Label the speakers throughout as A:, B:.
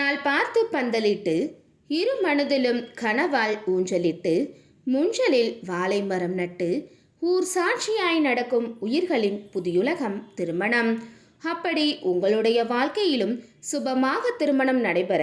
A: நாள் பார்த்து பந்தலிட்டு இரு மனதிலும் கனவால் ஊஞ்சலிட்டு முஞ்சலில் வாழை மரம் நட்டு ஊர் சாட்சியாய் நடக்கும் உயிர்களின் புதியுலகம் திருமணம். அப்படி உங்களுடைய வாழ்க்கையிலும் சுபமாக திருமணம் நடைபெற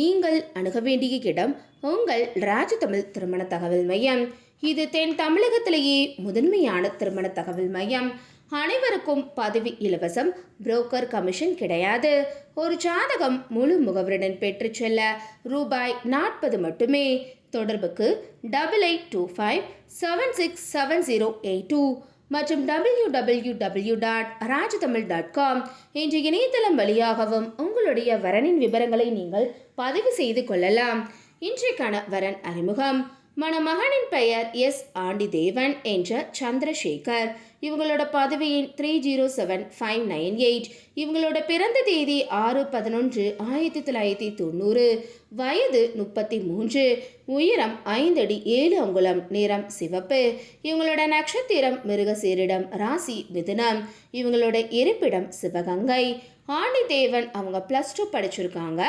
A: நீங்கள் அணுக வேண்டிய இடம் உங்கள் ராஜதமிழ் திருமண தகவல் மையம். இது தென் தமிழகத்திலேயே முதன்மையான திருமண தகவல் மையம். அனைவருக்கும் பதவி இலவசம் புரோக்கர் கமிஷன் கிடையாது. ஒரு ஜாதகம் முழு முகவருடன் பெற்றுச் செல்ல ரூபாய் நாற்பது மட்டுமே. தொடர்புக்கு double eight two five seven six seven zero eight two மற்றும் W W W dot Rajathamizh dot com என்ற இணையதளம் வழியாகவும் உங்களுடைய வரனின் விவரங்களை நீங்கள் பதிவு செய்து கொள்ளலாம். இன்றைக்கான வரன் அறிமுகம். மணமகனின் பெயர் எஸ். ஆண்டிதேவன் என்ற சந்திரசேகர். இவங்களோட பதவியின் three zero seven five nine eight இவங்களோட பிறந்த தேதி ஆறு பதினொன்று ஆயிரத்தி தொள்ளாயிரத்தி தொண்ணூறு. வயது முப்பத்தி மூன்று. உயரம் ஐந்தடி ஏழு அங்குலம் நிறம் சிவப்பு. இவங்களோட நட்சத்திரம் மிருகசீரிடம் ராசி மிதுனம். இவங்களோட இருப்பிடம் சிவகங்கை. ஆண்டிதேவன் அவங்க ப்ளஸ் டூ படிச்சிருக்காங்க.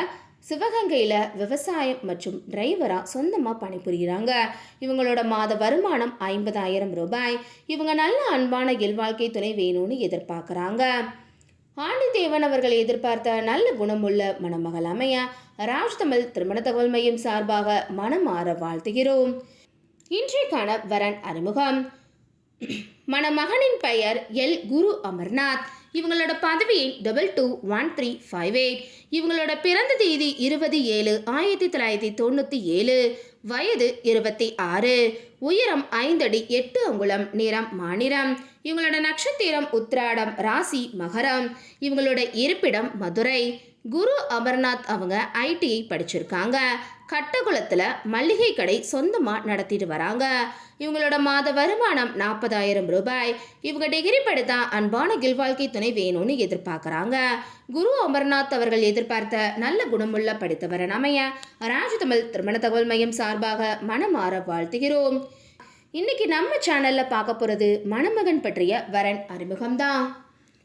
A: சிவகங்கையில் விவசாயம் மற்றும் டிரைவராக சொந்தமாக பணிபுரிகிறாங்க இவங்களோட மாத வருமானம் ஐம்பதாயிரம் ரூபாய். இவங்க நல்ல அன்பான இல்வாழ்க்கை துணை வேணும்னு எதிர்பார்க்குறாங்க. ஆண்டிதேவன் அவர்கள் எதிர்பார்த்த நல்ல குணமுள்ள மணமகள் அமைய ராஜ் தமிழ் திருமண தகவல் மையம் சார்பாக மனமாற வாழ்த்துகிறோம். இன்றைக்கான வரன் அறிமுகம். மணமகனின் பெயர் எல் குரு அமர்நாத். இவங்களோட பதவி double two one three five eight இவங்களோட பிறந்த தேதி இருபது ஏழு ஆயிரத்தி தொள்ளாயிரத்தி தொண்ணூற்றி ஏழு. வயது இருபத்தி ஆறு. உயரம் ஐந்தடி எட்டு அங்குலம் நிறம் மாநிலம். இவங்களோட நட்சத்திரம் உத்ராடம் ராசி மகரம். இவங்களோட இருப்பிடம் மதுரை. குரு அமர்நாத் அவங்க ஐடிஐ படிச்சிருக்காங்க. கட்டகுளத்தில் மளிகை கடை சொந்தமாக நடத்திட்டு வராங்க. இவங்களோட மாத வருமானம் நாற்பதாயிரம் ரூபாய். இவங்க டிகிரி படித்தா அன்பான கில்வாழ்க்கை துணை வேணும்னு எதிர்பார்க்குறாங்க. குரு அமர்நாத் அவர்கள் எதிர்பார்த்த நல்ல குணமுள்ள படித்தவரன் அமைய ராஜதமிழ் திருமண தகவல் மையம் சார்பாக மனமாற வாழ்த்துகிறோம். இன்னைக்கு நம்ம சேனலில் பார்க்க போகிறது மணமகன் பற்றிய வரன் அறிமுகம்தான்.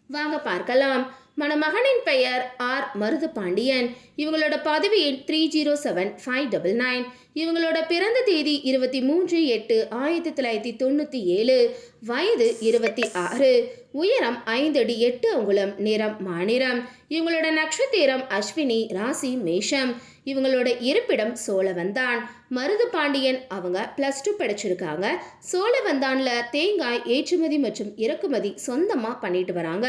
A: வாங்க பார்க்கலாம். மணமகனின் பெயர் ஆர். மருது பாண்டியன் இவங்களோட பதவி எண் three zero seven five double nine இவங்களோட பிறந்த தேதி இருபத்தி மூன்று எட்டு ஆயிரத்தி தொள்ளாயிரத்தி தொண்ணூற்றி ஏழு. வயது இருபத்தி ஆறு. உயரம் ஐந்து அடி எட்டு அங்குலம் நிறம் மாநிறம் இவங்களோட நட்சத்திரம் அஸ்வினி ராசி மேஷம். இவங்களோட இருப்பிடம் சோழவந்தான் மருது பாண்டியன் அவங்க ப்ளஸ் டூ படிச்சிருக்காங்க. சோழவந்தானில் தேங்காய் ஏற்றுமதி மற்றும் இறக்குமதி சொந்தமாக பண்ணிட்டு வராங்க.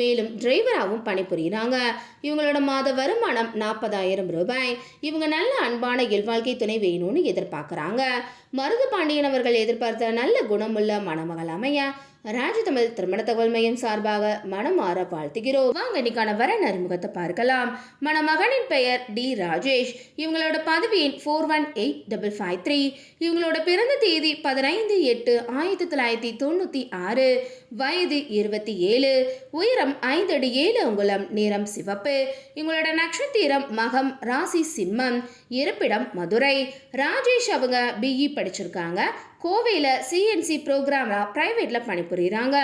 A: மேலும் டிரைவராகவும் பணிபுரிகிறாங்க இவங்களோட மாத வருமானம் நாற்பதாயிரம் ரூபாய். இவங்க நல்ல அன்பான இல்வாழ்க்கை துணை வேணும்னு எதிர்பார்க்குறாங்க. மருது பாண்டியன் அவர்கள் எதிர்பார்த்த நல்ல குணமுள்ள மணமகள் அமைய ராஜதமிழ் திருமண தகவல் மையம் சார்பாக மனமாற வாழ்த்துகிறோம். வாங்க இன்னைக்கான வரன் அறிமுகத்தை பார்க்கலாம். மணமகனின் பெயர் டி. ராஜேஷ். இவங்களோட பதவியின் four one eight double five three இவங்களோட பிறந்த தேதி பதினைந்து எட்டு ஆயிரத்தி தொள்ளாயிரத்தி தொண்ணூற்றி ஆறு. வயது இருபத்தி ஏழு. உயரம் ஐந்து அடி ஏழு அங்குலம். நிறம் சிவப்பு. இவங்களோட நட்சத்திரம் மகம் ராசி சிம்மம். இருப்பிடம் மதுரை. ராஜேஷ் அவங்க பிஇ படிச்சிருக்காங்க. கோவையில் சிஎன்சி ப்ரோக்ராமில் ப்ரைவேட்டில் பணிபுரிகிறாங்க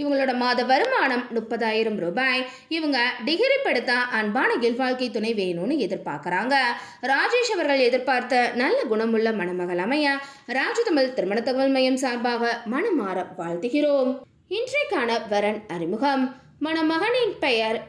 A: இவங்களோட மாத வருமானம் முப்பதாயிரம் ரூபாய். இவங்க டிகிரி படுத்த அன்பான இல்வாழ்க்கை துணை வேணும்னு எதிர்பார்க்குறாங்க. ராஜேஷ் அவர்கள் எதிர்பார்த்த நல்ல குணமுள்ள மணமகள் அமைய ராஜதமிழ் திருமண தகவல் மையம் சார்பாக மனமாற வாழ்த்துகிறோம். இன்றைக்கான வரன் அறிமுகம். மணமகனின் பெயர்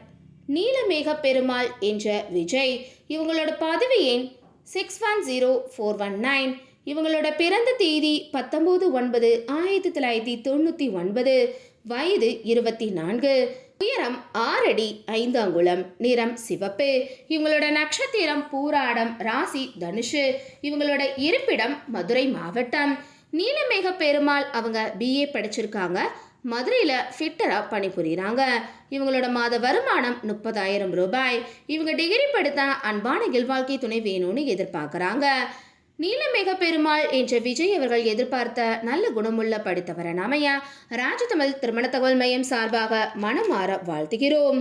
A: நீலமேக பெருமாள் என்ற விஜய். இவங்களோட பதவி எண் six one zero four one nine இவங்களோட பிறந்த தேதி பத்தொம்போது ஒன்பது ஆயிரத்தி தொள்ளாயிரத்தி தொண்ணூற்றி ஒன்பது. வயது இருபத்தி நான்கு. உயரம் ஆறடி ஐந்து அங்குலம் நிறம் சிவப்பு. இவங்களோட நட்சத்திரம் பூராடம் ராசி தனுஷு இவங்களோட இருப்பிடம் மதுரை மாவட்டம். நீலமேக பெருமாள் அவங்க பிஏ படிச்சிருக்காங்க. மதுரையில் ஃபிட்டராக பணிபுரிகிறாங்க இவங்களோட மாத வருமானம் முப்பதாயிரம் ரூபாய். இவங்க டிகிரி படித்தா அன்பான இல்வாழ்க்கை துணை வேணும்னு எதிர்பார்க்குறாங்க. நீலமேக பெருமாள் என்ற விஜய் அவர்கள் எதிர்பார்த்த நல்ல குணமுள்ள படித்தவரன் அமைய ராஜதமிழ் திருமண தகவல் மையம் சார்பாக மனமாற வாழ்த்துகிறோம்.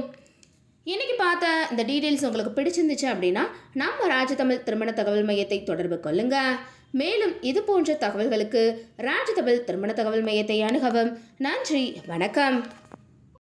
A: இன்னைக்கு பார்த்த இந்த டீட்டெயில்ஸ் உங்களுக்கு பிடிச்சிருந்துச்சு அப்படின்னா நம்ம ராஜதமிழ் திருமண தகவல் மையத்தை தொடர்பு கொள்ளுங்க. மேலும் இது போன்ற தகவல்களுக்கு ராஜதமிழ் திருமண தகவல் மையத்தை அணுகவும். நன்றி வணக்கம்.